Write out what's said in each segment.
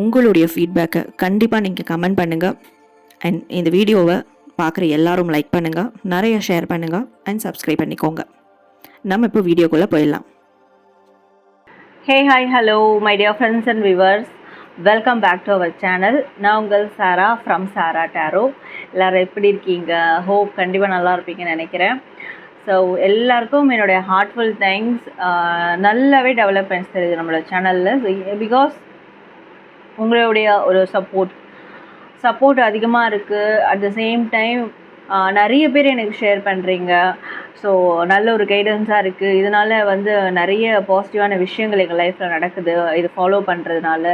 உங்களுடைய ஃபீட்பேக்கை கண்டிப்பாக நீங்கள் கமெண்ட் பண்ணுங்கள் அண்ட் இந்த வீடியோவை பார்க்குற எல்லாரும் லைக் பண்ணுங்கள் நிறைய ஷேர் பண்ணுங்கள் அண்ட் சப்ஸ்கிரைப் பண்ணிக்கோங்க. நம்ம இப்போ வீடியோக்குள்ளே போயிடலாம். Hey hi hello my dear friends and viewers welcome back to our channel நான் உங்கள் சாரா ஃப்ரம் சாரா டேரோ எல்லோரும் எப்படி இருக்கீங்க? ஹோப் கண்டிப்பாக நல்லா இருப்பீங்கன்னு நினைக்கிறேன். ஸோ எல்லாருக்கும் என்னுடைய ஹார்ட்ஃபுல் தேங்க்ஸ் நல்லாவே டெவலப்மெண்ட்ஸ் தெரியுது நம்மளோட சேனலில் பிகாஸ் உங்களுடைய ஒரு சப்போர்ட் சப்போர்ட் அதிகமாக இருக்குது அட் த சேம் டைம் நிறைய பேர் எனக்கு ஷேர் பண்ணுறீங்க ஸோ நல்ல ஒரு கைடன்ஸாக இருக்குது இதனால் வந்து நிறைய பாசிட்டிவான விஷயங்கள் எங்கள் லைஃப்பில் நடக்குது. இது ஃபாலோ பண்ணுறதுனால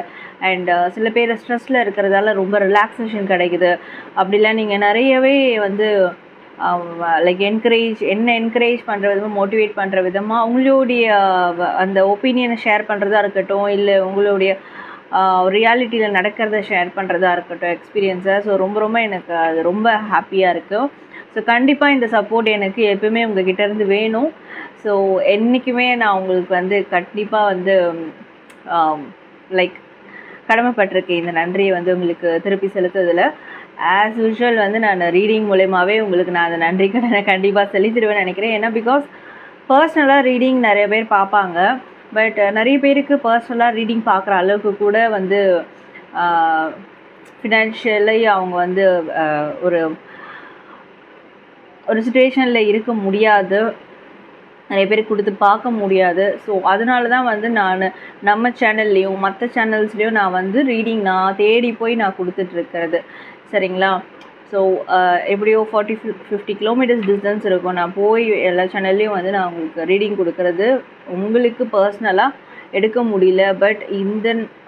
அண்ட் சில பேர் ஸ்ட்ரெஸ்ஸில் இருக்கிறதால ரொம்ப ரிலாக்ஸேஷன் கிடைக்குது. அப்படிலாம் நீங்கள் நிறையவே வந்து லைக் என்கரேஜ் என்ன என்கரேஜ் பண்ணுற விதமாக மோட்டிவேட் பண்ணுற விதமாக உங்களுடைய அந்த ஒப்பீனியனை ஷேர் பண்ணுறதா இருக்கட்டும் இல்லை உங்களுடைய ரியாலிட்டியில் நடக்கிறத ஷேர் பண்ணுறதா இருக்கட்டும் எக்ஸ்பீரியன்ஸை ஸோ ரொம்ப ரொம்ப எனக்கு அது ரொம்ப ஹாப்பியாக இருக்குது ஸோ கண்டிப்பாக இந்த சப்போர்ட் எனக்கு எப்பவுமே உங்ககிட்டேருந்து வேணும். ஸோ என்றைக்குமே நான் உங்களுக்கு வந்து கண்டிப்பாக வந்து லைக் கடமைப்பட்டிருக்கேன். இந்த நன்றியை வந்து உங்களுக்கு திருப்பி செலுத்துறதில். ஆஸ் யூஷுவல் வந்து நான் ரீடிங் மூலயமாவே உங்களுக்கு நான் அந்த நன்றி கடனை கண்டிப்பாக செலுத்திடுவேன் நினைக்கிறேன். ஏன்னா பிகாஸ் பர்சனலாக ரீடிங் நிறைய பேர் பார்ப்பாங்க. பட் நிறைய பேருக்கு பர்சனலாக ரீடிங் பார்க்குற அளவுக்கு கூட வந்து ஃபினான்ஷியலி அவங்க வந்து ஒரு ஒரு சுச்சுவேஷனில் இருக்க முடியாது. நிறைய பேர் கொடுத்து பார்க்க முடியாது. ஸோ அதனால தான் வந்து நான் நம்ம சேனல்லையும் மற்ற சேனல்ஸ்லேயும் நான் வந்து ரீடிங் நான் தேடி போய் நான் கொடுத்துட்ருக்கிறது சரிங்களா? ஸோ uh, எப்படியோ ஃபார்ட்டி ஃபிஃப்டி கிலோமீட்டர்ஸ் டிஸ்டன்ஸ் இருக்கும். நான் போய் எல்லா சேனல்லையும் வந்து நான் உங்களுக்கு ரீடிங் கொடுக்கறது. உங்களுக்கு பர்சனலாக எடுக்க முடியல. பட் இந்த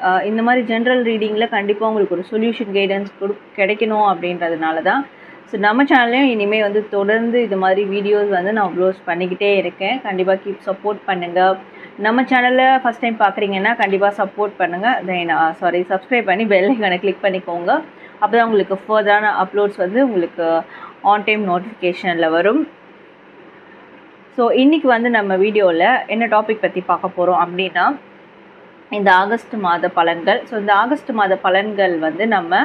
uh, இந்த மாதிரி ஜென்ரல் ரீடிங்கில் கண்டிப்பாக உங்களுக்கு ஒரு சொல்யூஷன் கைடன்ஸ் கொடு கிடைக்கணும் அப்படின்றதுனால தான். ஸோ நம்ம சேனல்லையும் இனிமேல் வந்து தொடர்ந்து இது மாதிரி வீடியோஸ் வந்து நான் அப்லோட் பண்ணிக்கிட்டே இருக்கேன். கண்டிப்பாக கீப் சப்போர்ட் பண்ணுங்கள் நம்ம சேனலில் ஃபஸ்ட் டைம் பார்க்குறீங்கன்னா கண்டிப்பாக சப்போர்ட் பண்ணுங்கள் தென் சாரி uh, சப்ஸ்கிரைப் பண்ணி பெல்லைக்கான கிளிக் பண்ணிக்கோங்க. அப்போ தான் உங்களுக்கு ஃபர்தரான அப்லோட்ஸ் வந்து உங்களுக்கு ஆன் டைம் நோட்டிஃபிகேஷனில் வரும். ஸோ இன்றைக்கி வந்து நம்ம வீடியோவில் என்ன டாபிக் பற்றி பார்க்க போகிறோம் அப்படின்னா இந்த ஆகஸ்ட் மாத பலன்கள். ஸோ இந்த ஆகஸ்ட் மாத பலன்கள் வந்து நம்ம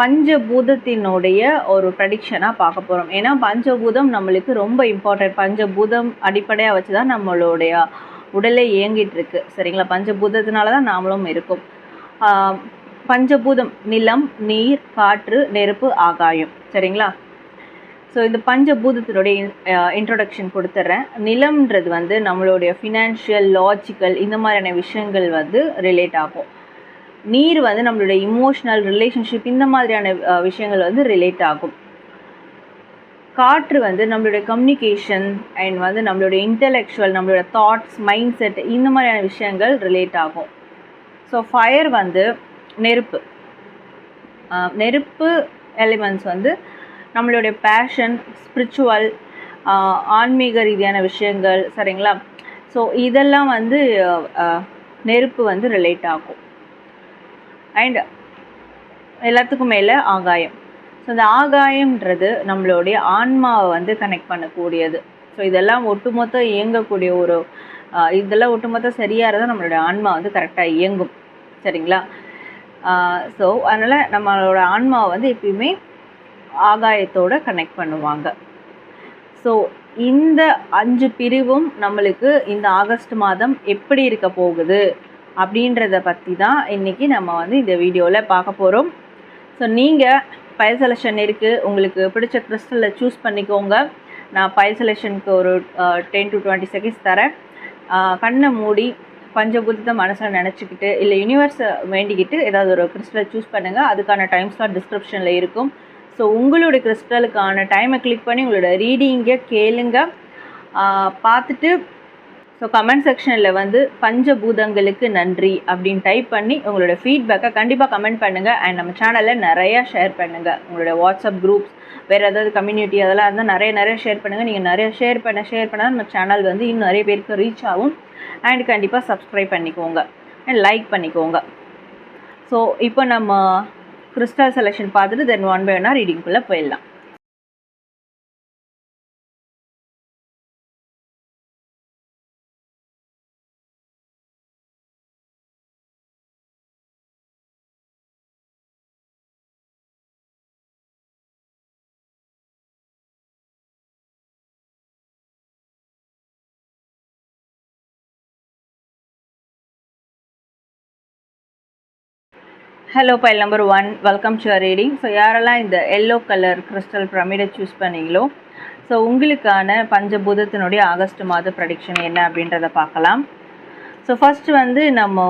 பஞ்சபூதத்தினுடைய ஒரு ப்ரடிக்ஷனாக பார்க்க போகிறோம் ஏன்னா பஞ்சபூதம் நம்மளுக்கு ரொம்ப இம்பார்ட்டன்ட் பஞ்சபூதம் அடிப்படையாக வச்சு தான் நம்மளுடைய உடலே இயங்கிட்டு இருக்கு. சரிங்களா? பஞ்சபூதத்தினால தான் நாமளும் இருக்கோம். பஞ்சபூதம் நிலம் நீர் காற்று நெருப்பு ஆகாயம். சரிங்களா? ஸோ இந்த பஞ்சபூதத்தினுடைய இன்ட்ரொடக்ஷன் கொடுத்துட்றேன் நிலம்ன்றது வந்து நம்மளுடைய ஃபினான்ஷியல் லாஜிக்கல் இந்த மாதிரியான விஷயங்கள் வந்து ரிலேட் ஆகும். நீர் வந்து நம்மளுடைய இமோஷனல் ரிலேஷன்ஷிப் இந்த மாதிரியான விஷயங்கள் வந்து ரிலேட் ஆகும். காற்று வந்து நம்மளுடைய கம்யூனிகேஷன் அண்ட் வந்து நம்மளுடைய இன்டெலெக்சுவல் நம்மளோட தாட்ஸ் மைண்ட் செட் இந்த மாதிரியான விஷயங்கள் ரிலேட் ஆகும். ஸோ ஃபயர் வந்து நெருப்பு. நெருப்பு எலிமெண்ட்ஸ் வந்து நம்மளுடைய பேஷன் ஸ்பிரிச்சுவல் ஆன்மீக ரீதியான விஷயங்கள் சரிங்களா? ஸோ இதெல்லாம் வந்து நெருப்பு வந்து ரிலேட் ஆகும். அண்ட் எல்லாத்துக்கும் மேலே ஆகாயம். ஸோ இந்த ஆகாயம்ன்றது நம்மளுடைய ஆன்மாவை வந்து கனெக்ட் பண்ணக்கூடியது. ஸோ இதெல்லாம் ஒட்டுமொத்த இயங்கக்கூடிய ஒரு இதெல்லாம் ஒட்டுமொத்த சரியாக இருந்தால் நம்மளுடைய ஆன்மா வந்து கரெக்டாக இயங்கும். சரிங்களா? ஸோ அதனால் நம்மளோட ஆன்மாவை வந்து எப்பயுமே ஆகாயத்தோடு கனெக்ட் பண்ணுவாங்க. ஸோ இந்த அஞ்சு பிரிவும் நம்மளுக்கு இந்த ஆகஸ்ட் மாதம் எப்படி இருக்க போகுது அப்படின்றத பற்றி தான் இன்றைக்கி நம்ம வந்து இந்த வீடியோவில் பார்க்க போகிறோம் ஸோ நீங்கள் பயல் செலெக்ஷன் இருக்குது உங்களுக்கு பிடிச்ச கிறிஸ்டலில் சூஸ் பண்ணிக்கோங்க. நான் பயல் செலெக்ஷனுக்கு ஒரு டென் டு டுவெண்ட்டி செகண்ட்ஸ் தரேன். கண்ணை மூடி பஞ்சபூதத்தை மனசில் நினச்சிக்கிட்டு இல்லை யூனிவர்ஸை வேண்டிக்கிட்டு ஏதாவது ஒரு கிறிஸ்டல் சூஸ் பண்ணுங்கள் அதுக்கான டைம் ஸ்லாட் டிஸ்கிரிப்ஷனில் இருக்கும். ஸோ உங்களுடைய கிறிஸ்டலுக்கான டைமை கிளிக் பண்ணி உங்களோட ரீடிங்கை கேளுங்க. பார்த்துட்டு ஸோ கமெண்ட் செக்ஷனில் வந்து பஞ்சபூதங்களுக்கு நன்றி அப்படின்னு டைப் பண்ணி உங்களோட ஃபீட்பேக்கை கண்டிப்பாக கமெண்ட் பண்ணுங்கள் அண்ட் நம்ம சேனலில் நிறையா ஷேர் பண்ணுங்கள் உங்களோட வாட்ஸ்அப் குரூப்ஸ் வேறு ஏதாவது கம்யூனிட்டி அதெல்லாம் இருந்தால் நிறைய நிறைய ஷேர் பண்ணுங்கள் நீங்கள் நிறைய ஷேர் பண்ண ஷேர் பண்ணால் நம்ம சேனல் வந்து இன்னும் நிறைய பேருக்கு ரீச் ஆகும். அண்ட் கண்டிப்பாக சப்ஸ்கிரைப் பண்ணிக்கோங்க. அண்ட் லைக் பண்ணிக்கோங்க. ஸோ இப்போ நம்ம கிறிஸ்டல் செலெக்ஷன் பார்த்துட்டு தென் ஒன் பை ஒன்னாக ரீடிங்குள்ளே போயிடலாம். Hello pile number one welcome to reading so யாரெல்லாம் இந்த எல்லோ கலர் கிறிஸ்டல் பிரமிடை சூஸ் பண்ணீங்களோ ஸோ உங்களுக்கான பஞ்சபூதத்தினுடைய ஆகஸ்ட் மாத ப்ரடிக்ஷன் என்ன அப்படின்றத பார்க்கலாம். ஸோ ஃபஸ்ட்டு வந்து நம்ம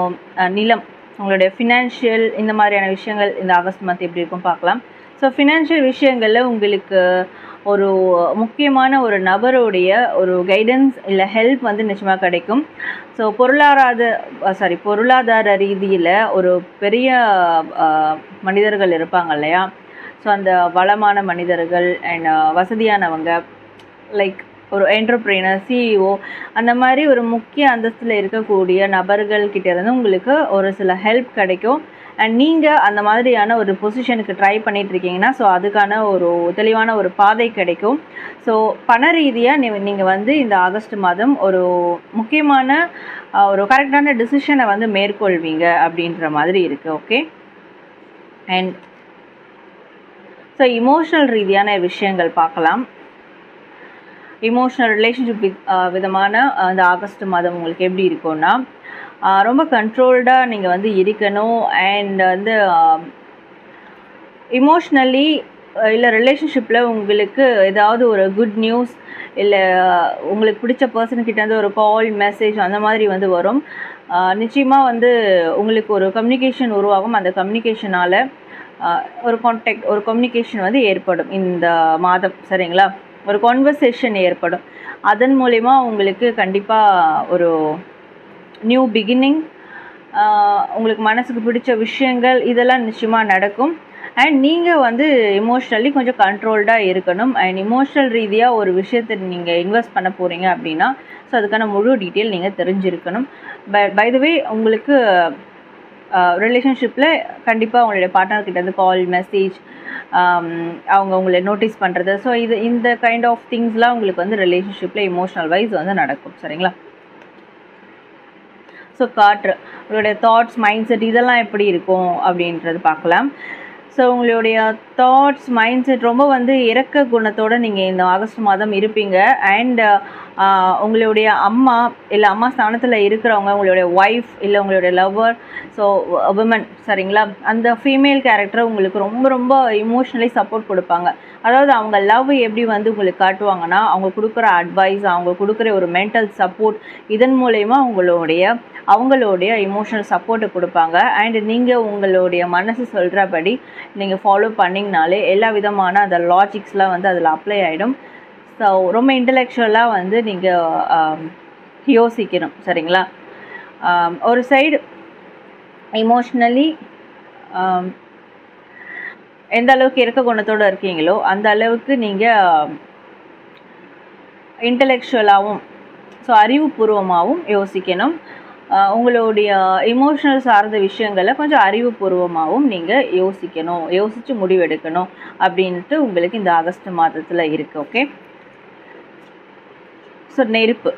நிலம் உங்களுடைய ஃபினான்ஷியல் இந்த மாதிரியான விஷயங்கள் இந்த ஆகஸ்ட் மந்த் எப்படி இருக்கும் பார்க்கலாம். ஸோ ஃபினான்ஷியல் விஷயங்களில் உங்களுக்கு ஒரு முக்கியமான ஒரு நபருடைய ஒரு கைடன்ஸ் இல்லை ஹெல்ப் வந்து நிச்சயமாக கிடைக்கும். ஸோ பொருளாதார சாரி பொருளாதார ரீதியில் ஒரு பெரிய மனிதர்கள் இருப்பாங்க இல்லையா? ஸோ அந்த வளமான மனிதர்கள் அண்ட் வசதியானவங்க லைக் ஒரு என்டர்பிரினர் சிஇஓ அந்த மாதிரி ஒரு முக்கிய அந்தஸ்தில் இருக்கக்கூடிய நபர்கள் கிட்ட இருந்து உங்களுக்கு ஒரு சில ஹெல்ப் கிடைக்கும். அண்ட் நீங்கள் அந்த மாதிரியான ஒரு பொசிஷனுக்கு ட்ரை பண்ணிட்டு இருக்கீங்கன்னா ஸோ அதுக்கான ஒரு தெளிவான ஒரு பாதை கிடைக்கும். ஸோ பண ரீதியாக நீ நீங்கள் வந்து இந்த ஆகஸ்ட் மாதம் ஒரு முக்கியமான ஒரு கரெக்டான டிசிஷனை வந்து மேற்கொள்வீங்க அப்படின்ற மாதிரி இருக்குது ஓகே அண்ட் ஸோ இமோஷனல் ரீதியான விஷயங்கள் பார்க்கலாம். இமோஷனல் ரிலேஷன்ஷிப் வித் விதமான அந்த ஆகஸ்ட் மாதம் உங்களுக்கு எப்படி இருக்கும்னா ரொம்ப கண்ட்ரோல்டாக நீங்கள் வந்து இருக்கணும் அண்ட் வந்து இமோஷ்னலி இல்லை ரிலேஷன்ஷிப்பில் உங்களுக்கு ஏதாவது ஒரு குட் நியூஸ் இல்லை உங்களுக்கு பிடிச்ச பர்சன்கிட்டேருந்து ஒரு கால் மெசேஜ் அந்த மாதிரி வந்து வரும். நிச்சயமாக வந்து உங்களுக்கு ஒரு கம்யூனிகேஷன் உருவாகும். அந்த கம்யூனிகேஷனால் ஒரு கான்டாக்ட் ஒரு கம்யூனிகேஷன் வந்து ஏற்படும் இந்த மாதம். சரிங்களா? ஒரு கான்வர்சேஷன் ஏற்படும். அதன் மூலிமா உங்களுக்கு கண்டிப்பாக ஒரு நியூ பிகினிங் உங்களுக்கு மனசுக்கு பிடிச்ச விஷயங்கள் இதெல்லாம் நிச்சயமாக நடக்கும். அண்ட் நீங்கள் வந்து இமோஷ்னலி கொஞ்சம் கண்ட்ரோல்டாக இருக்கணும். அண்ட் இமோஷனல் ரீதியாக ஒரு விஷயத்தை நீங்கள் இன்வெஸ்ட் பண்ண போகிறீங்க அப்படின்னா ஸோ அதுக்கான முழு டீட்டெயில் நீங்கள் தெரிஞ்சிருக்கணும். பட் பை த வே உங்களுக்கு ரிலேஷன்ஷிப்பில் கண்டிப்பாக அவங்களுடைய பார்ட்னர்கிட்ட இருந்து கால் மெசேஜ் um, அவங்க உங்களை நோட்டீஸ் பண்ணுறது ஸோ இது இந்த கைண்ட் ஆஃப் திங்ஸ்லாம் உங்களுக்கு வந்து ரிலேஷன்ஷிப்பில் இமோஷனல் வைஸ் வந்து நடக்கும். சரிங்களா? ஸோ காற்று உங்களுடைய தாட்ஸ் மைண்ட் செட் இதெல்லாம் எப்படி இருக்கும் அப்படின்றது பார்க்கலாம். ஸோ உங்களுடைய தாட்ஸ் மைண்ட் செட் ரொம்ப வந்து இறக்க குணத்தோடு நீங்கள் இந்த ஆகஸ்ட் மாதம் இருப்பீங்க. அண்ட் உங்களுடைய அம்மா இல்லை அம்மா ஸ்தானத்தில் இருக்கிறவங்க உங்களுடைய ஒய்ஃப் இல்லை உங்களுடைய லவ்வர் ஸோ உமன் சரிங்களா? அந்த ஃபீமேல் கேரக்டர் உங்களுக்கு ரொம்ப ரொம்ப இமோஷ்னலி சப்போர்ட் கொடுப்பாங்க. அதாவது அவங்க லவ் எப்படி வந்து உங்களுக்கு காட்டுவாங்கன்னா அவங்க கொடுக்குற அட்வைஸ் அவங்க கொடுக்குற ஒரு மென்டல் சப்போர்ட் இதன் மூலயமா உங்களுடைய அவங்களுடைய இமோஷனல் சப்போர்ட்டை கொடுப்பாங்க. அண்ட் நீங்கள் உங்களுடைய மனசு சொல்கிறபடி நீங்கள் ஃபாலோ பண்ணிங்கனாலே எல்லா விதமான அந்த லாஜிக்ஸ்லாம் வந்து அதில் அப்ளை ஆகிடும் ஸோ ரொம்ப இன்டலெக்சுவலாக வந்து நீங்கள் யோசிக்கணும். சரிங்களா? ஒரு சைடு இமோஷ்னலி எந்த அளவுக்கு இறக்க குணத்தோடு இருக்கீங்களோ அந்த அளவுக்கு நீங்கள் இன்டலெக்சுவலாகவும் ஸோ அறிவுபூர்வமாகவும் யோசிக்கணும். உங்களுடைய இமோஷனல் சார்ந்த விஷயங்களை கொஞ்சம் அறிவுபூர்வமாகவும் நீங்கள் யோசிக்கணும் யோசித்து முடிவெடுக்கணும் அப்படின்ட்டு உங்களுக்கு இந்த ஆகஸ்ட் மாதத்தில் இருக்குது ஓகே ஸோ நெருப்பு.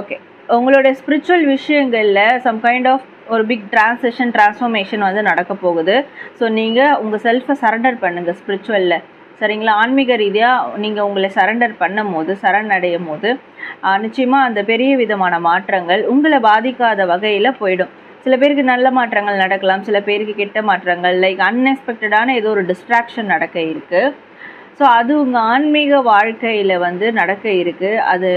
ஓகே உங்களுடைய ஸ்பிரிச்சுவல் விஷயங்களில் சம் கைண்ட் ஆஃப் ஒரு பிக் டிரான்சேஷன் டிரான்ஸ்ஃபர்மேஷன் வந்து நடக்க போகுது. ஸோ நீங்கள் உங்கள் செல்ஃபை சரண்டர் பண்ணுங்கள் ஸ்பிரிச்சுவலில் சரிங்களா? ஆன்மீக ரீதியாக நீங்கள் உங்களை சரண்டர் பண்ணும் போது சரணடையும் போது நிச்சயமாக அந்த பெரிய விதமான மாற்றங்கள் உங்களை பாதிக்காத வகையில் போயிடும். சில பேருக்கு நல்ல மாற்றங்கள் நடக்கலாம் சில பேருக்கு கெட்ட மாற்றங்கள் லைக் அன்எக்ஸ்பெக்டடான ஏதோ ஒரு டிஸ்ட்ராக்ஷன் நடக்க இருக்குது ஸோ அது உங்கள் ஆன்மீக வாழ்க்கையில் வந்து நடக்க இருக்குது அது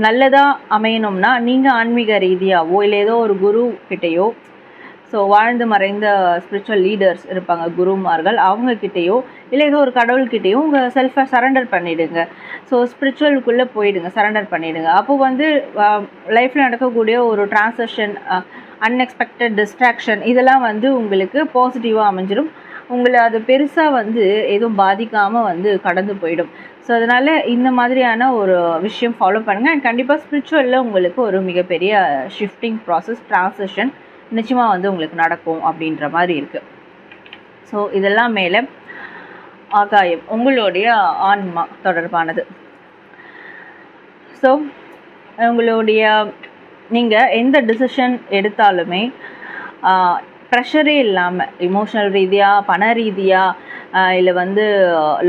நல்லதாக அமையணும்னா நீங்கள் ஆன்மீக ரீதியாகவோ இல்லை ஏதோ ஒரு குரு கிட்டேயோ ஸோ வாழ்ந்து மறைந்த ஸ்பிரிச்சுவல் லீடர்ஸ் இருப்பாங்க குருமார்கள் அவங்கக்கிட்டேயோ இல்லை ஏதோ ஒரு கடவுள்கிட்டேயோ உங்கள் செல்ஃபை சரண்டர் பண்ணிவிடுங்க ஸோ ஸ்பிரிச்சுவலுக்குள்ளே போயிடுங்க சரண்டர் பண்ணிவிடுங்க அப்போ வந்து லைஃப்பில் நடக்கக்கூடிய ஒரு டிரான்சக்ஷன் அன்எக்ஸ்பெக்டட் டிஸ்ட்ராக்ஷன் இதெல்லாம் வந்து உங்களுக்கு பாசிட்டிவாக அமைஞ்சிடும் உங்களை அது பெருசாக வந்து எதுவும் பாதிக்காமல் வந்து கடந்து போயிடும். ஸோ அதனால் இந்த மாதிரியான ஒரு விஷயம் ஃபாலோ பண்ணுங்கள் அண்ட் கண்டிப்பாக ஸ்பிரிச்சுவலில் உங்களுக்கு ஒரு மிகப்பெரிய ஷிஃப்டிங் ப்ராசஸ் ட்ரான்சஷன் நிச்சயமாக வந்து உங்களுக்கு நடக்கும் அப்படின்ற மாதிரி இருக்குது ஸோ இதெல்லாம் மேலே ஆகாயம் உங்களுடைய ஆன்மா தொடர்பானது. ஸோ உங்களுடைய நீங்கள் எந்த டிசிஷன் எடுத்தாலுமே ப்ரெஷரே இல்லாமல் இமோஷனல் ரீதியாக பண ரீதியாக இல்லை வந்து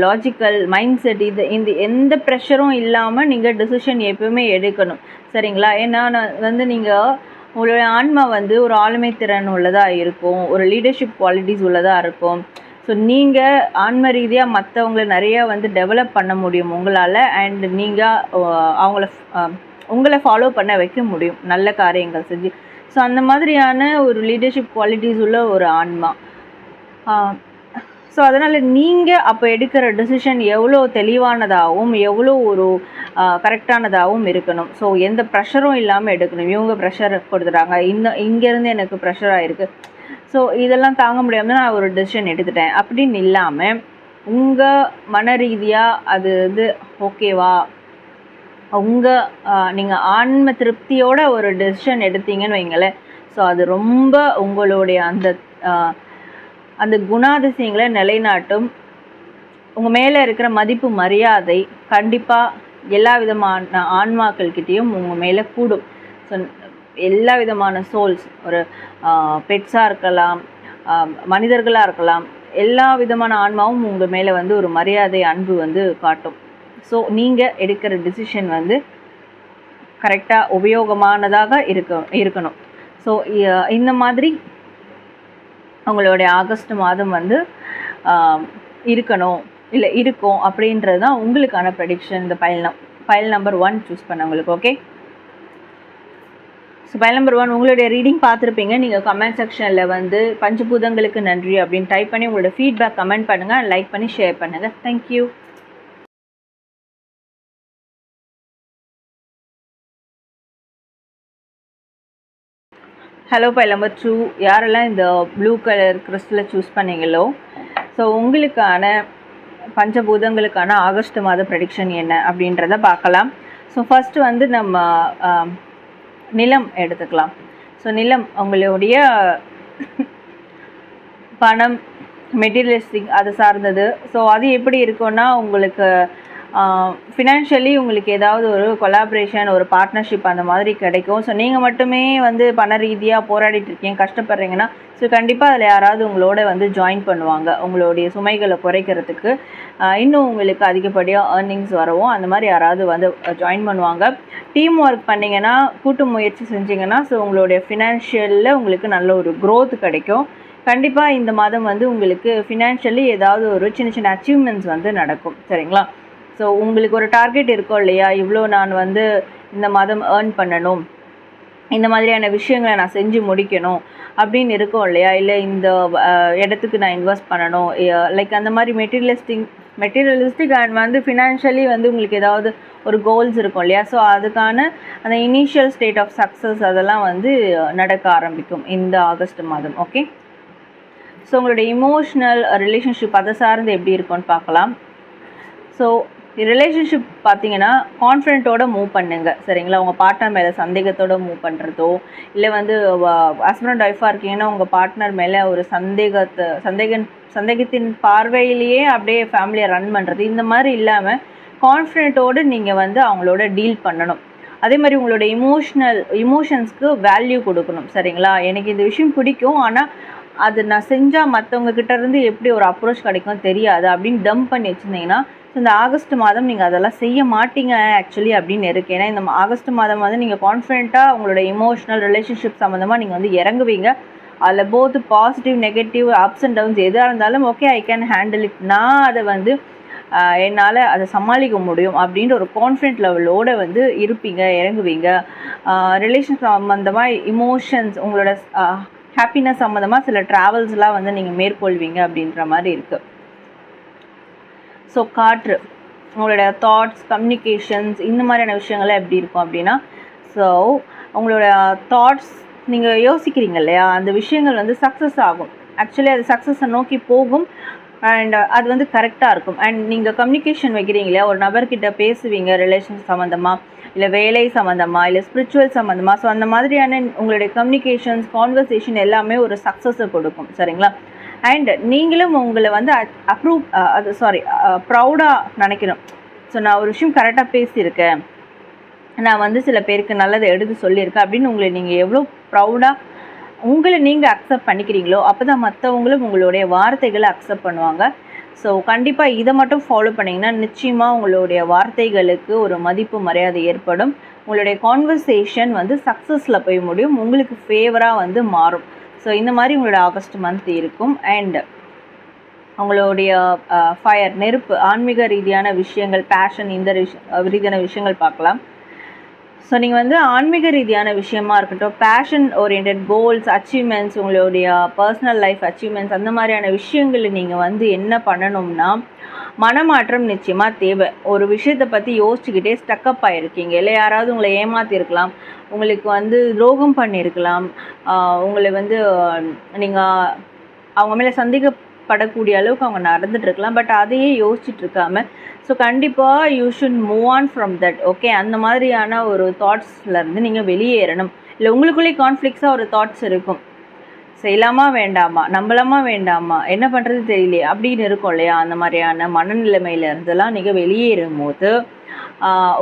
லாஜிக்கல் மைண்ட் செட் இது இந்த எந்த ப்ரெஷரும் இல்லாமல் நீங்கள் டிசிஷன் எப்பவுமே எடுக்கணும். சரிங்களா? ஏன்னா நான் வந்து நீங்கள் உங்களுடைய ஆன்மா வந்து ஒரு ஆளுமை திறன் உள்ளதாக இருக்கும். ஒரு லீடர்ஷிப் குவாலிட்டிஸ் உள்ளதாக இருக்கும். ஸோ நீங்கள் ஆன்ம ரீதியாக மற்றவங்களை நிறைய வந்து டெவலப் பண்ண முடியும் உங்களால் அண்ட் நீங்கள் அவங்கள உங்களை ஃபாலோ பண்ண வைக்க முடியும். நல்ல காரியங்கள் செஞ்சு. ஸோ அந்த மாதிரியான ஒரு லீடர்ஷிப் குவாலிட்டிஸ் உள்ள ஒரு ஆன்மா. ஸோ அதனால் நீங்கள் அப்போ எடுக்கிற டிசிஷன் எவ்வளோ தெளிவானதாகவும் எவ்வளோ ஒரு கரெக்டானதாகவும் இருக்கணும். ஸோ எந்த ப்ரெஷரும் இல்லாமல் எடுக்கணும். இவங்க ப்ரெஷர் கொடுத்துட்டாங்க. இந்த இங்கேருந்து எனக்கு ப்ரெஷர் ஆகிருக்கு ஸோ இதெல்லாம் தாங்க முடியாமல் நான் ஒரு டெசிஷன் எடுத்துட்டேன். அப்படின்னு இல்லாமல் உங்கள் மன ரீதியாக அது வந்து ஓகேவா உங்கள் நீங்கள் ஆன்ம திருப்தியோட ஒரு டெசிஷன் எடுத்தீங்கன்னு வைங்களேன். ஸோ அது ரொம்ப உங்களுடைய அந்த அந்த குணாதிசயங்களை நிலைநாட்டும். உங்கள் மேலே இருக்கிற மதிப்பு மரியாதை கண்டிப்பாக எல்லா விதமான ஆன்மாக்கள்கிட்டேயும் உங்கள் மேலே கூடும். ஸோ எல்லா விதமான சோல்ஸ் ஒரு பெட்ஸாக இருக்கலாம் மனிதர்களாக இருக்கலாம் எல்லா விதமான ஆன்மாவும் உங்கள் மேலே வந்து ஒரு மரியாதை அன்பு வந்து காட்டும். ஸோ நீங்கள் எடுக்கிற டிசிஷன் வந்து கரெக்டாக உபயோகமானதாக இருக்க இருக்கணும். ஸோ இந்த மாதிரி உங்களுடைய ஆகஸ்ட் மாதம் வந்து இருக்கணும் இல்லை இருக்கும் அப்படின்றது தான் உங்களுக்கான ப்ரெடிக்ஷன் இந்த பைல் நம் ஃபைல் நம்பர் ஒன் சூஸ் பண்ணவங்களுக்கு okay so file number one உங்களுடைய ரீடிங் பார்த்துருப்பீங்க. நீங்கள் கமெண்ட் செக்ஷனில் வந்து பஞ்சபூதங்களுக்கு நன்றி அப்படின்னு டைப் பண்ணி உங்களோட ஃபீட்பேக் கமெண்ட் பண்ணுங்கள் லைக் பண்ணி ஷேர் பண்ணுங்கள் thank you hello pile number two யாரெல்லாம் இந்த ப்ளூ கலர் கிறிஸ்டலை சூஸ் பண்ணீங்களோ? ஸோ உங்களுக்கான பஞ்சபூதங்களுக்கான ஆகஸ்ட் மாத ப்ரெடிக்ஷன் என்ன அப்படின்றத பார்க்கலாம். ஸோ ஃபஸ்ட்டு வந்து நம்ம நிலம் எடுத்துக்கலாம். ஸோ நிலம் உங்களுடைய பணம் மெட்டீரியலிஸ்டிக் அது சார்ந்தது. ஸோ அது எப்படி இருக்கும்னா உங்களுக்கு ஃபினான்ஷியலி உங்களுக்கு ஏதாவது ஒரு கொலாபரேஷன் ஒரு பார்ட்னர்ஷிப் அந்த மாதிரி கிடைக்கும். ஸோ நீங்கள் மட்டுமே வந்து பண ரீதியாக போராடிட்டு இருக்கீங்க கஷ்டப்படுறீங்கன்னா ஸோ கண்டிப்பாக அதில் யாராவது உங்களோட வந்து ஜாயின் பண்ணுவாங்க உங்களுடைய சுமைகளை குறைக்கிறதுக்கு. இன்னும் உங்களுக்கு அதிகப்படியாக ஏர்னிங்ஸ் வரவும் அந்த மாதிரி யாராவது வந்து ஜாயின் பண்ணுவாங்க. டீம் ஒர்க் பண்ணிங்கன்னா கூட்டு முயற்சி செஞ்சீங்கன்னா ஸோ உங்களுடைய ஃபினான்ஷியலில் உங்களுக்கு நல்ல ஒரு க்ரோத் கிடைக்கும். கண்டிப்பாக இந்த மாதம் வந்து உங்களுக்கு ஃபினான்ஷியலி ஏதாவது ஒரு சின்ன சின்ன அச்சீவ்மெண்ட்ஸ் வந்து நடக்கும். சரிங்களா? ஸோ உங்களுக்கு ஒரு டார்கெட் இருக்கும் இல்லையா? இவ்வளோ நான் வந்து இந்த மாதம் ஏர்ன் பண்ணணும். இந்த மாதிரியான விஷயங்களை நான் செஞ்சு முடிக்கணும் அப்படின்னு இருக்கும் இல்லையா? இல்லை இந்த இடத்துக்கு நான் இன்வெஸ்ட் பண்ணணும். லைக் அந்த மாதிரி மெட்டீரியலிஸ்டிங் மெட்டீரியலிஸ்டிக் அண்ட் வந்து ஃபினான்ஷியலி வந்து உங்களுக்கு ஏதாவது ஒரு கோல்ஸ் இருக்கும் இல்லையா? ஸோ அதுக்கான அந்த இனிஷியல் ஸ்டேட் ஆஃப் சக்ஸஸ் அதெல்லாம் வந்து நடக்க ஆரம்பிக்கும் இந்த ஆகஸ்ட் மாதம். ஓகே ஸோ உங்களுடைய இமோஷ்னல் ரிலேஷன்ஷிப் அதை சார்ந்து எப்படி இருக்கும்னு பார்க்கலாம். ஸோ ரிலேஷன்ஷிப் பார்த்தீங்கன்னா கான்ஃபிடென்ட்டோட மூவ் பண்ணுங்க. சரிங்களா? உங்கள் பார்ட்னர் மேலே சந்தேகத்தோட மூவ் பண்ணுறதோ இல்லை வந்து ஹஸ்பண்ட் ஒய்ஃபாக இருக்கீங்கன்னா உங்கள் பார்ட்னர் மேலே ஒரு சந்தேகத்தை சந்தேக சந்தேகத்தின் பார்வையிலேயே அப்படியே ஃபேமிலியை ரன் பண்ணுறது இந்த மாதிரி இல்லாமல் கான்ஃபிடென்ட்டோடு நீங்கள் வந்து அவங்களோட டீல் பண்ணணும். அதே மாதிரி உங்களோட இமோஷ்னல் இமோஷன்ஸ்க்கு வேல்யூ கொடுக்கணும். சரிங்களா? எனக்கு இந்த விஷயம் பிடிக்கும். ஆனால் அது நான் செஞ்சால் மற்றவங்க கிட்டேருந்து எப்படி ஒரு அப்ரோச் கிடைக்கும் தெரியாது. அப்படின்னு டம்ப் பண்ணி வச்சுருந்தீங்கன்னா இந்த ஆகஸ்ட் மாதம் நீங்கள் அதெல்லாம் செய்ய மாட்டீங்க ஆக்சுவலி அப்படின்னு இருக்கு. ஏன்னா இந்த மா- ஆகஸ்ட் மாதம் வந்து நீங்கள் கான்ஃபிடென்ட்டாக உங்களோட இமோஷனல் ரிலேஷன்ஷிப் சம்மந்தமாக நீங்கள் வந்து இறங்குவீங்க. அதில் both positive negative ups and downs எதாக இருந்தாலும் okay I can handle it நான் அதை வந்து என்னால் அதை சமாளிக்க முடியும் அப்படின்ற ஒரு கான்ஃபிடென்ட் லெவலோடு வந்து இருப்பீங்க இறங்குவீங்க. ரிலேஷன் சம்மந்தமாக இமோஷன்ஸ் உங்களோட ஹாப்பினஸ் சம்மந்தமாக சில ட்ராவல்ஸ்லாம் வந்து நீங்கள் மேற்கொள்வீங்க அப்படின்ற மாதிரி இருக்குது ஸோ காற்று உங்களோட தாட்ஸ் கம்யூனிகேஷன்ஸ் இந்த மாதிரியான விஷயங்கள்லாம் எப்படி இருக்கும் அப்படின்னா ஸோ உங்களோட தாட்ஸ் நீங்கள் யோசிக்கிறீங்க இல்லையா? அந்த விஷயங்கள் வந்து சக்ஸஸ் ஆகும். ஆக்சுவலி அது சக்ஸஸை நோக்கி போகும். அண்ட் அது வந்து கரெக்டாக இருக்கும். அண்ட் நீங்கள் கம்யூனிகேஷன் வைக்கிறீங்க இல்லையா? ஒரு நபர்கிட்ட பேசுவீங்க ரிலேஷன் சம்மந்தமாக இல்லை வேலை சம்மந்தமாக இல்லை ஸ்பிரிச்சுவல் சம்மந்தமாக ஸோ அந்த மாதிரியான உங்களுடைய கம்யூனிகேஷன்ஸ் கான்வர்சேஷன் எல்லாமே ஒரு சக்ஸஸை கொடுக்கும். சரிங்களா? அண்ட் நீங்களும் உங்களை வந்து அப்ரூவ் அது சாரி ப்ரௌடாக நினைக்கணும். ஸோ நான் ஒரு விஷயம் கரெக்டாக பேசியிருக்கேன். நான் வந்து சில பேருக்கு நல்லதை எடுத்து சொல்லியிருக்கேன். அப்படின்னு உங்களை நீங்கள் எவ்வளோ ப்ரௌடாக உங்களை நீங்கள் அக்செப்ட் பண்ணிக்கிறீங்களோ அப்போ தான் மற்றவங்களும் உங்களுடைய வார்த்தைகளை அக்செப்ட் பண்ணுவாங்க. ஸோ கண்டிப்பாக இதை மட்டும் ஃபாலோ பண்ணிங்கன்னா நிச்சயமாக உங்களுடைய வார்த்தைகளுக்கு ஒரு மதிப்பு மரியாதை ஏற்படும். உங்களுடைய கான்வர்சேஷன் வந்து சக்ஸஸில் போய் முடியும். உங்களுக்கு ஃபேவராக வந்து மாறும். ஸோ இந்த மாதிரி உங்களோட ஆகஸ்ட் மந்த் இருக்கும். அண்ட் உங்களுடைய uh, ஃபயர் நெருப்பு ஆன்மீக ரீதியான விஷயங்கள் பேஷன் இந்த விஷ- uh, ரீதியான விஷயங்கள் பார்க்கலாம். ஸோ நீங்கள் வந்து ஆன்மீக ரீதியான விஷயமா இருக்கட்டும் பேஷன் ஓரியன்ட் கோல்ஸ் அச்சீவ்மெண்ட்ஸ் உங்களுடைய பர்சனல் லைஃப் அச்சீவ்மெண்ட்ஸ் அந்த மாதிரியான விஷயங்களில் நீங்கள் வந்து என்ன பண்ணணும்னா மனமாற்றம் நிச்சயமாக தேவை. ஒரு விஷயத்தை பற்றி யோசிச்சுக்கிட்டே ஸ்டக்கப் ஆகிருக்கீங்க இல்லை யாராவது உங்களை ஏமாற்றிருக்கலாம் உங்களுக்கு வந்து துரோகம் பண்ணியிருக்கலாம் உங்களை வந்து நீங்கள் அவங்க மேலே சந்தேகப்படக்கூடிய அளவுக்கு அவங்க நடந்துட்டு இருக்கலாம். பட் அதையே யோசிச்சுட்டு இருக்காம ஸோ கண்டிப்பாக you should move on from that okay அந்த மாதிரியான ஒரு தாட்ஸ்லேருந்து நீங்கள் வெளியேறணும். இல்லை உங்களுக்குள்ளேயே கான்ஃப்ளிக்ஸாக ஒரு தாட்ஸ் இருக்கும். செய்யலாமா வேண்டாமா? நம்பலாமா வேண்டாமா? என்ன பண்ணுறது தெரியலையே. அப்படின்னு இருக்கும் இல்லையா? அந்த மாதிரியான மனநிலைமையிலிருந்தெல்லாம் நீங்கள் வெளியேறும் போது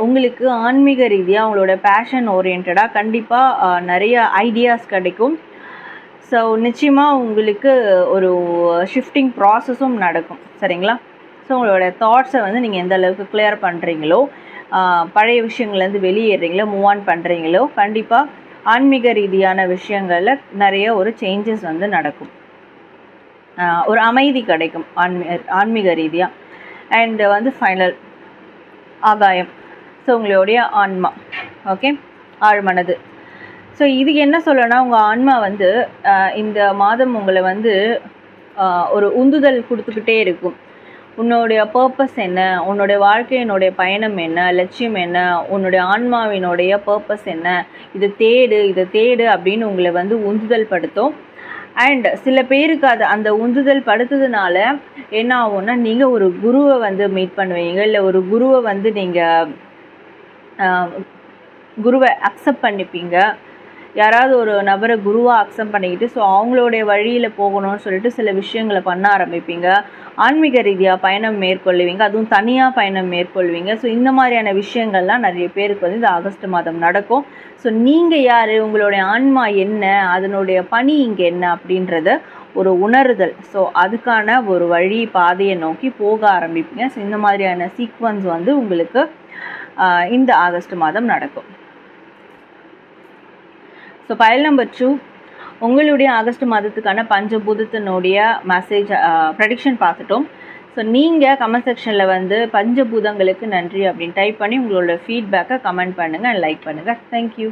உங்களுக்கு ஆன்மீக ரீதியாக உங்களோட பேஷன் ஓரியன்டாக கண்டிப்பாக நிறைய ஐடியாஸ் கிடைக்கும். ஸோ நிச்சயமாக உங்களுக்கு ஒரு ஷிஃப்டிங் ப்ராசஸும் நடக்கும். சரிங்களா? ஸோ உங்களோட தாட்ஸை வந்து நீங்கள் எந்த அளவுக்கு கிளியர் பண்ணுறீங்களோ பழைய விஷயங்கள்லேருந்து வெளியேறீங்களோ மூவ் ஆன் பண்ணுறீங்களோ கண்டிப்பாக ஆன்மீக ரீதியான விஷயங்களில் நிறைய ஒரு சேஞ்சஸ் வந்து நடக்கும். ஒரு அமைதி கிடைக்கும் ஆன்மீ ஆன்மீக ரீதியாக அண்ட் வந்து ஃபைனல் ஆகாயம். ஸோ உங்களுடைய ஆன்மா. ஓகே ஆழ்மனது. ஸோ இது என்ன சொல்லணும்னா உங்கள் ஆன்மா வந்து இந்த மாதம் உங்களை வந்து ஒரு உந்துதல் கொடுத்துக்கிட்டே இருக்கும். உன்னுடைய பர்பஸ் என்ன? உன்னுடைய வாழ்க்கையினுடைய பயணம் என்ன? லட்சியம் என்ன? உன்னுடைய ஆன்மாவினுடைய பர்பஸ் என்ன? இது தேடு இதை தேடு அப்படின்னு உங்களை வந்து உந்துதல் படுத்தும். அண்ட் சில பேருக்கு அது அந்த உந்துதல் படுத்ததுனால என்ன ஆகும்னா நீங்கள் ஒரு குருவை வந்து மீட் பண்ணுவீங்க. இல்லை ஒரு குருவை வந்து நீங்கள் குருவை அக்செப்ட் பண்ணிப்பீங்க. யாராவது ஒரு நபரை குருவாக அக்செப்ட் பண்ணிக்கிட்டு ஸோ அவங்களுடைய வழியில் போகணும்னு சொல்லிட்டு சில விஷயங்களை பண்ண ஆரம்பிப்பீங்க. ஆன்மீக ரீதியாக பயணம் மேற்கொள்வீங்க அதுவும் தனியாக பயணம் மேற்கொள்வீங்க. ஸோ இந்த மாதிரியான விஷயங்கள்லாம் நிறைய பேருக்கு வந்து இந்த ஆகஸ்ட் மாதம் நடக்கும். ஸோ நீங்கள் யார்? உங்களுடைய ஆன்மா என்ன? அதனுடைய பணி இங்கே என்ன? அப்படின்றத ஒரு உணருதல். ஸோ அதுக்கான ஒரு வழி பாதையை நோக்கி போக ஆரம்பிப்பீங்க. ஸோ இந்த மாதிரியான சீக்வன்ஸ் வந்து உங்களுக்கு இந்த ஆகஸ்ட் மாதம் நடக்கும். ஸோ பயல் நம்பர் டூ உங்களுடைய ஆகஸ்ட் மாதத்துக்கான பஞ்சபூதத்தினுடைய மெசேஜ் ப்ரெடிக்ஷன் பார்த்துட்டோம். ஸோ நீங்கள் கமெண்ட் செக்ஷனில் வந்து பஞ்சபூதங்களுக்கு நன்றி அப்படின்னு டைப் பண்ணி உங்களோட ஃபீட்பேக்கை கமெண்ட் பண்ணுங்கள் லைக் பண்ணுங்கள் thank you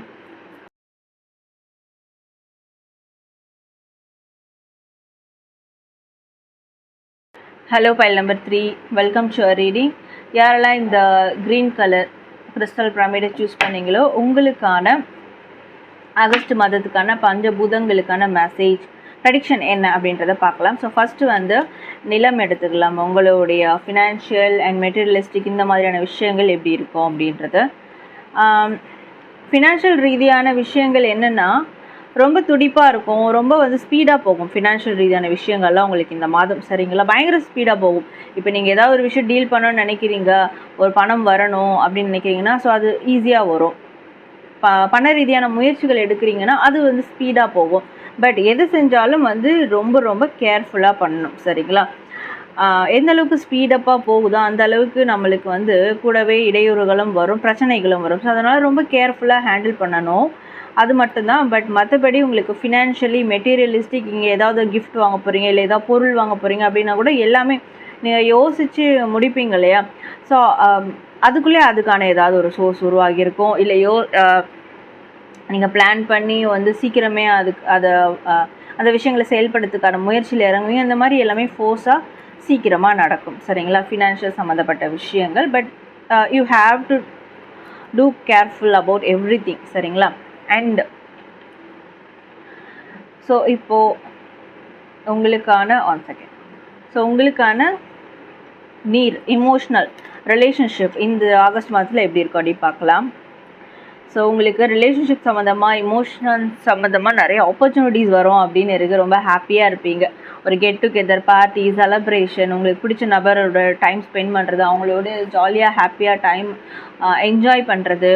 hello file number three welcome to reading யாரெல்லாம் இந்த க்ரீன் கலர் கிறிஸ்டல் பிரமிடை சூஸ் பண்ணீங்களோ உங்களுக்கான ஆகஸ்ட் மாதத்துக்கான பஞ்சபூதங்களுக்கான மெசேஜ் ப்ரெடிக்ஷன் என்ன அப்படின்றத பார்க்கலாம். ஸோ ஃபஸ்ட்டு வந்து நிலம் எடுத்துக்கலாம். உங்களுடைய ஃபினான்ஷியல் அண்ட் மெட்டீரியலிஸ்டிக் இந்த மாதிரியான விஷயங்கள் எப்படி இருக்கும் அப்படின்றது. ஃபினான்ஷியல் ரீதியான விஷயங்கள் என்னென்னா ரொம்ப துடிப்பாக இருக்கும். ரொம்ப வந்து ஸ்பீடாக போகும். ஃபினான்ஷியல் ரீதியான விஷயங்கள்லாம் உங்களுக்கு இந்த மாதம் சரிங்களா? பயங்கர ஸ்பீடாக போகும். இப்போ நீங்கள் ஏதாவது ஒரு விஷயம் டீல் பண்ணணும்னு நினைக்கிறீங்க. ஒரு பணம் வரணும் அப்படின்னு நினைக்கிறீங்கன்னா ஸோ அது ஈஸியாக வரும். ப பண ரீதியான முயற்சிகள் எடுக்கிறீங்கன்னா அது வந்து ஸ்பீடாக போகும். பட் எது செஞ்சாலும் வந்து ரொம்ப ரொம்ப கேர்ஃபுல்லாக பண்ணணும். சரிங்களா? எந்த அளவுக்கு ஸ்பீடப்பாக போகுதோ அந்த அளவுக்கு நம்மளுக்கு வந்து கூடவே இடையூறுகளும் வரும் பிரச்சனைகளும் வரும். ஸோ அதனால் ரொம்ப கேர்ஃபுல்லாக ஹேண்டில் பண்ணணும். அது மட்டும்தான். பட் மற்றபடி உங்களுக்கு ஃபினான்ஷியலி மெட்டீரியலிஸ்டிக் இங்கே ஏதாவது கிஃப்ட் வாங்க போகிறீங்க இல்லை ஏதாவது பொருள் வாங்க போகிறீங்க அப்படின்னா கூட எல்லாமே நீங்கள் யோசித்து முடிப்பீங்க இல்லையா? ஸோ um, அதுக்குள்ளே அதுக்கான ஏதாவது ஒரு சோர்ஸ் உருவாகியிருக்கும். இல்லை யோ நீங்கள் பிளான் பண்ணி வந்து சீக்கிரமே அதுக்கு அதை அந்த விஷயங்களை செயல்படுறதுக்கான முயற்சியில் இறங்குவீங்க. அந்த மாதிரி எல்லாமே ஃபோர்ஸாக சீக்கிரமாக நடக்கும். சரிங்களா? ஃபினான்ஷியல் சம்மந்தப்பட்ட விஷயங்கள். But you have to do careful about every thing சரிங்களா? அண்ட் ஸோ இப்போது உங்களுக்கான ஒன் செகண்ட் ஸோ உங்களுக்கான நீர் இமோஷ்னல் ரிலேஷன்ஷிப் இந்த ஆகஸ்ட் மாதத்தில் எப்படி இருக்கும் அப்படி பார்க்கலாம். ஸோ உங்களுக்கு ரிலேஷன்ஷிப் சம்மந்தமாக இமோஷனல் சம்மந்தமாக நிறைய ஆப்பர்ச்சுனிட்டிஸ் வரும் அப்படின்னு இருக்குது ரொம்ப ஹாப்பியாக இருப்பீங்க. ஒரு கெட் டுகெதர் பார்ட்டி செலப்ரேஷன் உங்களுக்கு பிடிச்ச நபரோட டைம் ஸ்பெண்ட் பண்ணுறது அவங்களோட ஜாலியாக ஹாப்பியாக டைம் என்ஜாய் பண்ணுறது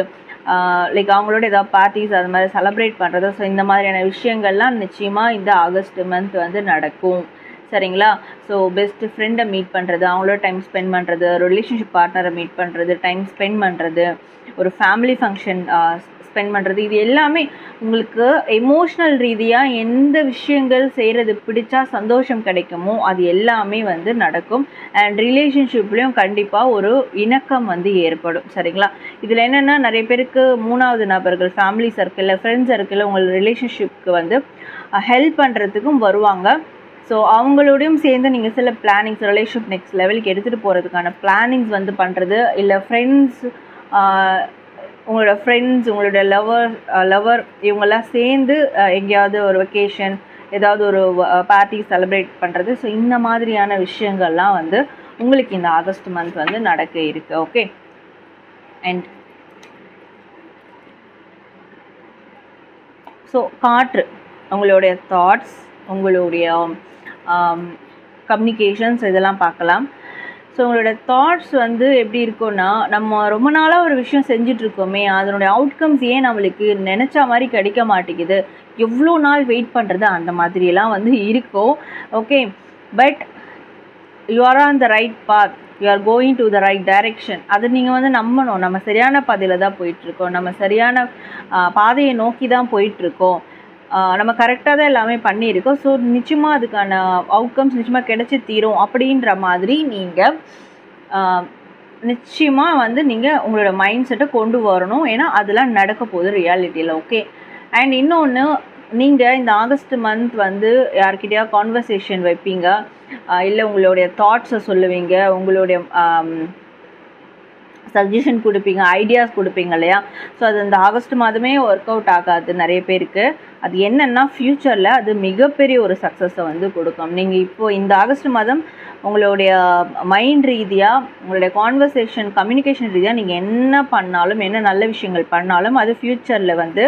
லைக் அவங்களோட ஏதாவது பார்ட்டிஸ் அது மாதிரி செலப்ரேட் பண்ணுறது ஸோ இந்த மாதிரியான விஷயங்கள்லாம் நிச்சயமாக இந்த ஆகஸ்ட் மந்த் வந்து நடக்கும். சரிங்களா? ஸோ பெஸ்ட்டு ஃப்ரெண்டை மீட் பண்ணுறது அவங்களோட டைம் ஸ்பெண்ட் பண்ணுறது ரிலேஷன்ஷிப் பார்ட்னரை மீட் பண்ணுறது டைம் ஸ்பெண்ட் பண்ணுறது ஒரு ஃபேமிலி ஃபங்க்ஷன் ஸ்பெண்ட் பண்ணுறது இது எல்லாமே உங்களுக்கு எமோஷ்னல் ரீதியாக எந்த விஷயங்கள் செய்கிறது பிடிச்சா சந்தோஷம் கிடைக்குமோ அது எல்லாமே வந்து நடக்கும். அண்ட் ரிலேஷன்ஷிப்லேயும் கண்டிப்பாக ஒரு இணக்கம் வந்து ஏற்படும். சரிங்களா? இதில் என்னென்னா நிறைய பேருக்கு மூணாவது நபர்கள் ஃபேமிலி சர்க்கிளில் ஃப்ரெண்ட்ஸ் சர்க்கிளில் உங்கள் ரிலேஷன்ஷிப்க்கு வந்து ஹெல்ப் பண்ணுறதுக்கும் வருவாங்க. ஸோ அவங்களோடையும் சேர்ந்து நீங்கள் சில பிளானிங்ஸ் ரிலேஷன்ஷிப் நெக்ஸ்ட் லெவலுக்கு எடுத்துகிட்டு போகிறதுக்கான பிளானிங்ஸ் வந்து பண்ணுறது இல்லை ஃப்ரெண்ட்ஸ் உங்களோட ஃப்ரெண்ட்ஸ் உங்களோட லவர் லவர் இவங்கெல்லாம் சேர்ந்து எங்கேயாவது ஒரு வெக்கேஷன் ஏதாவது ஒரு பார்ட்டி செலிப்ரேட் பண்ணுறது ஸோ இந்த மாதிரியான விஷயங்கள்லாம் வந்து உங்களுக்கு இந்த ஆகஸ்ட் மந்த் வந்து நடக்க இருக்குது ஓகே அண்ட் ஸோ காற்று. உங்களுடைய தாட்ஸ் உங்களுடைய Um, கம்யூனிகேஷன்ஸ் இதெல்லாம் பார்க்கலாம். ஸோ உங்களோட தாட்ஸ் வந்து எப்படி இருக்கும்னா நம்ம ரொம்ப நாளாக ஒரு விஷயம் செஞ்சிட்ருக்கோமே அதனுடைய அவுட்கம்ஸ் ஏன் நம்மளுக்கு நினச்ச மாதிரி கிடைக்க மாட்டேங்குது? எவ்வளோ நாள் வெயிட் பண்ணுறது அந்த மாதிரியெல்லாம் வந்து இருக்கும். Okay but you are on the right path you are going to the right direction அதை நீங்கள் வந்து நம்பணும். நம்ம சரியான பாதையில் தான் போயிட்டுருக்கோம் நம்ம சரியான பாதையை நோக்கி தான் போயிட்டுருக்கோம் நம்ம கரெக்டாக தான் எல்லாமே பண்ணியிருக்கோம். ஸோ நிச்சயமாக அதுக்கான அவுட்கம்ஸ் நிச்சயமாக கிடைச்சி தீரும் அப்படின்ற மாதிரி நீங்கள் நிச்சயமாக வந்து நீங்கள் உங்களோட மைண்ட் செட்டை கொண்டு வரணும். ஏன்னா அதெல்லாம் நடக்க போகுது ரியாலிட்டியில் ஓகே அண்ட் இன்னொன்று நீங்கள் இந்த ஆகஸ்ட் மந்த் வந்து யார்கிட்டயா கான்வர்சேஷன் வைப்பீங்க? இல்லை உங்களுடைய தாட்ஸை சொல்லுவீங்க. உங்களுடைய சஜஷன் கொடுப்பீங்க ஐடியாஸ் கொடுப்பீங்க இல்லையா? ஸோ அது இந்த ஆகஸ்ட் மாதமே ஒர்க் அவுட் ஆகாது நிறைய பேருக்கு. அது என்னென்னா ஃப்யூச்சரில் அது மிகப்பெரிய ஒரு சக்ஸஸை வந்து கொடுக்கும். நீங்கள் இப்போது இந்த ஆகஸ்ட் மாதம் உங்களுடைய மைண்ட் ரீதியாக உங்களுடைய கான்வர்சேஷன் கம்யூனிகேஷன் ரீதியாக நீங்கள் என்ன பண்ணாலும் என்ன நல்ல விஷயங்கள் பண்ணாலும் அது ஃப்யூச்சரில் வந்து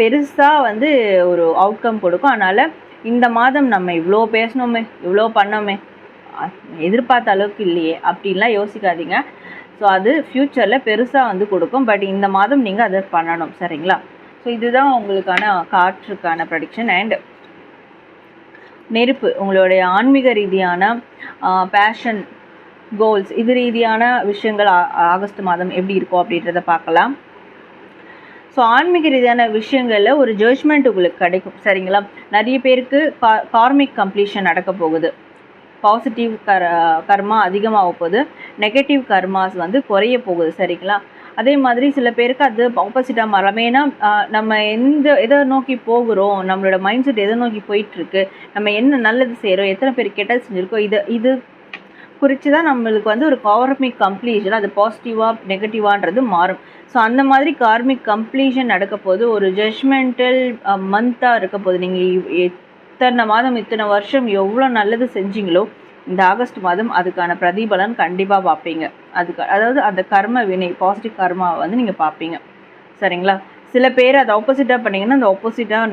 பெருசாக வந்து ஒரு அவுட்கம் கொடுக்கும். அதனால் இந்த மாதம் நம்ம இவ்வளோ பேசணுமே இவ்வளோ பண்ணோமே எதிர்பார்த்த அளவுக்கு இல்லையே அப்படின்லாம் யோசிக்காதீங்க. ஸோ அது ஃப்யூச்சரில் பெருசாக வந்து கொடுக்கும். பட் இந்த மாதம் நீங்கள் அதை பண்ணணும். சரிங்களா? ஸோ இதுதான் உங்களுக்கான காற்றுக்கான ப்ரடிக்ஷன் அண்ட் நெருப்பு. உங்களுடைய ஆன்மீக ரீதியான பேஷன் கோல்ஸ் இது ரீதியான விஷயங்கள் ஆகஸ்ட் மாதம் எப்படி இருக்கும் அப்படின்றத பார்க்கலாம். ஸோ ஆன்மீக ரீதியான விஷயங்களில் ஒரு ஜட்ஜ்மெண்ட் உங்களுக்கு கிடைக்கும். சரிங்களா? நிறைய பேருக்கு கா கார்மிக் கம்ப்ளீஷன் நடக்க போகுது. பாசிட்டிவ் கர் கர்மா அதிகமாக போகுது. நெகட்டிவ் கர்மாஸ் வந்து குறைய போகுது. சரிங்களா? அதே மாதிரி சில பேருக்கு அது ஆப்போசிட்டாக மாறலாம். ஏன்னா நம்ம எந்த எதை நோக்கி போகிறோம் நம்மளோட மைண்ட் செட் எதை நோக்கி போயிட்டுருக்கு நம்ம என்ன நல்லது செய்கிறோம் எத்தனை பேர் கெட்டது செஞ்சுருக்கோம் இது இது குறித்து தான் நம்மளுக்கு வந்து ஒரு கார்மிக் கம்ப்ளீஷன் அது பாசிட்டிவாக நெகட்டிவான்றது மாறும். ஸோ அந்த மாதிரி கார்மிக் கம்ப்ளீஷன் நடக்க போது ஒரு ஜட்ஜ்மெண்டல் மந்த்தாக இருக்க போது நீங்கள் இத்தனை மாதம் இத்தனை வருஷம் எவ்வளோ நல்லது செஞ்சீங்களோ இந்த ஆகஸ்ட் மாதம் அதுக்கான பிரதிபலன் கண்டிப்பாக பார்ப்பீங்க அதுக்கு அதாவது அந்த கர்ம வினை பாசிட்டிவ் கர்மாவை வந்து நீங்கள் பார்ப்பீங்க சரிங்களா? சில பேர் அதை ஆப்போசிட்டாக பண்ணீங்கன்னா அந்த ஆப்போசிட்டாக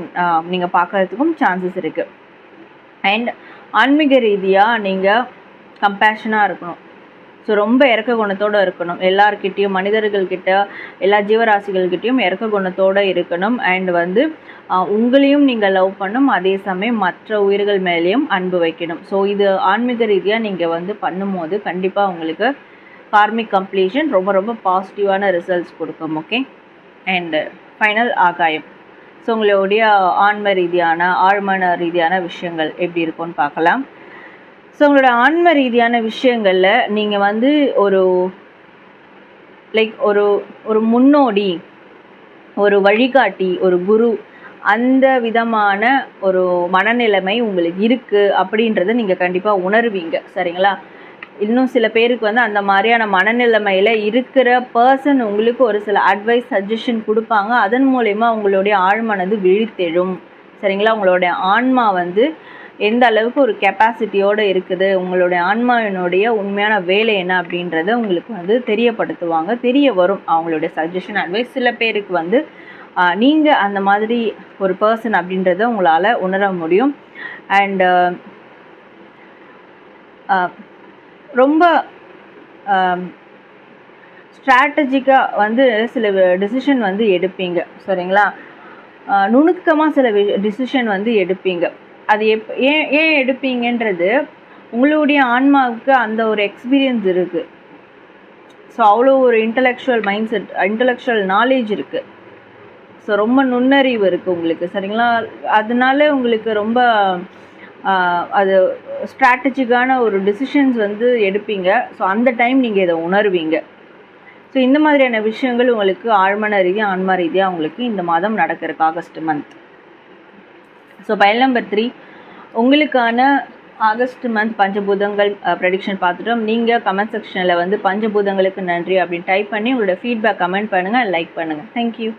நீங்கள் பார்க்கறதுக்கும் சான்சஸ் இருக்குது அண்ட் ஆன்மீக ரீதியாக நீங்கள் கம்பேஷனாக இருக்கணும். ஸோ ரொம்ப இறக்க குணத்தோடு இருக்கணும். எல்லார்கிட்டேயும் மனிதர்கள்கிட்ட எல்லா ஜீவராசிகள்கிட்டையும் இறக்க குணத்தோடு இருக்கணும். அண்ட் வந்து உங்களையும் நீங்கள் லவ் பண்ணும். அதே சமயம் மற்ற உயிர்கள் மேலேயும் அன்பு வைக்கணும். ஸோ இது ஆன்மீக ரீதியாக நீங்கள் வந்து பண்ணும்போது கண்டிப்பாக உங்களுக்கு கார்மிக் கம்ப்ளீஷன் ரொம்ப ரொம்ப பாசிட்டிவான ரிசல்ட்ஸ் கொடுக்கும் ஓகே அண்டு ஃபைனல் ஆகாயம். ஸோ உங்களுடைய ஆன்ம ரீதியான ஆழ்மன ரீதியான விஷயங்கள் எப்படி இருக்கும்னு பார்க்கலாம். ஸோ உங்களோட ஆன்ம ரீதியான விஷயங்களில் நீங்கள் வந்து ஒரு லைக் ஒரு ஒரு முன்னோடி ஒரு வழிகாட்டி ஒரு குரு அந்த விதமான ஒரு மனநிலைமை உங்களுக்கு இருக்குது அப்படின்றத நீங்கள் கண்டிப்பாக உணர்வீங்க. சரிங்களா? இன்னும் சில பேருக்கு வந்து அந்த மாதிரியான மனநிலைமையில் இருக்கிற பர்சன் உங்களுக்கு ஒரு சில அட்வைஸ் சஜஷன் கொடுப்பாங்க. அதன் மூலயமா உங்களுடைய ஆழ்மனது விழித்தெழும். சரிங்களா? உங்களுடைய ஆன்மா வந்து எந்த அளவுக்கு ஒரு கெப்பாசிட்டியோடு இருக்குது உங்களுடைய ஆன்மாவினுடைய உண்மையான வேலை என்ன அப்படின்றத உங்களுக்கு வந்து தெரியப்படுத்துவாங்க தெரிய வரும். அவங்களுடைய சஜஷன் அட்வைஸ் சில பேருக்கு வந்து நீங்கள் அந்த மாதிரி ஒரு பர்சன் அப்படின்றத உங்களால் உணர முடியும். அண்டு ரொம்ப ஸ்ட்ராட்டஜிக்காக வந்து சில டிசிஷன் வந்து எடுப்பீங்க. சரிங்களா? நுணுக்கமாக சில டிசிஷன் வந்து எடுப்பீங்க. அது எப் ஏன் ஏன் எடுப்பீங்கன்றது உங்களுடைய ஆன்மாவுக்கு அந்த ஒரு எக்ஸ்பீரியன்ஸ் இருக்குது ஸோ அவ்வளோ ஒரு intellectual mind set intellectual knowledge இருக்குது ஸோ ரொம்ப நுண்ணறிவு இருக்குது உங்களுக்கு சரிங்களா? அதனால உங்களுக்கு ரொம்ப அது ஸ்ட்ராட்டஜிக்கான ஒரு டிசிஷன்ஸ் வந்து எடுப்பீங்க. ஸோ அந்த டைம் நீங்கள் இதை உணர்வீங்க. ஸோ இந்த மாதிரியான விஷயங்கள் உங்களுக்கு ஆழ்மன ரீதியாக ஆன்மா ரீதியாக உங்களுக்கு இந்த மாதம் நடக்கிறதுக்கு August month so pile number three உங்களுக்கான ஆகஸ்ட் மந்த் பஞ்சபூதங்கள் uh, ப்ரெடிக்ஷன் பார்த்துட்டோம். நீங்கள் கமெண்ட் செக்ஷனில் வந்து பஞ்சபூதங்களுக்கு நன்றி அப்படின்னு டைப் பண்ணி உங்களோட ஃபீட்பேக் கமெண்ட் பண்ணுங்கள் லைக் பண்ணுங்கள் தேங்க்யூ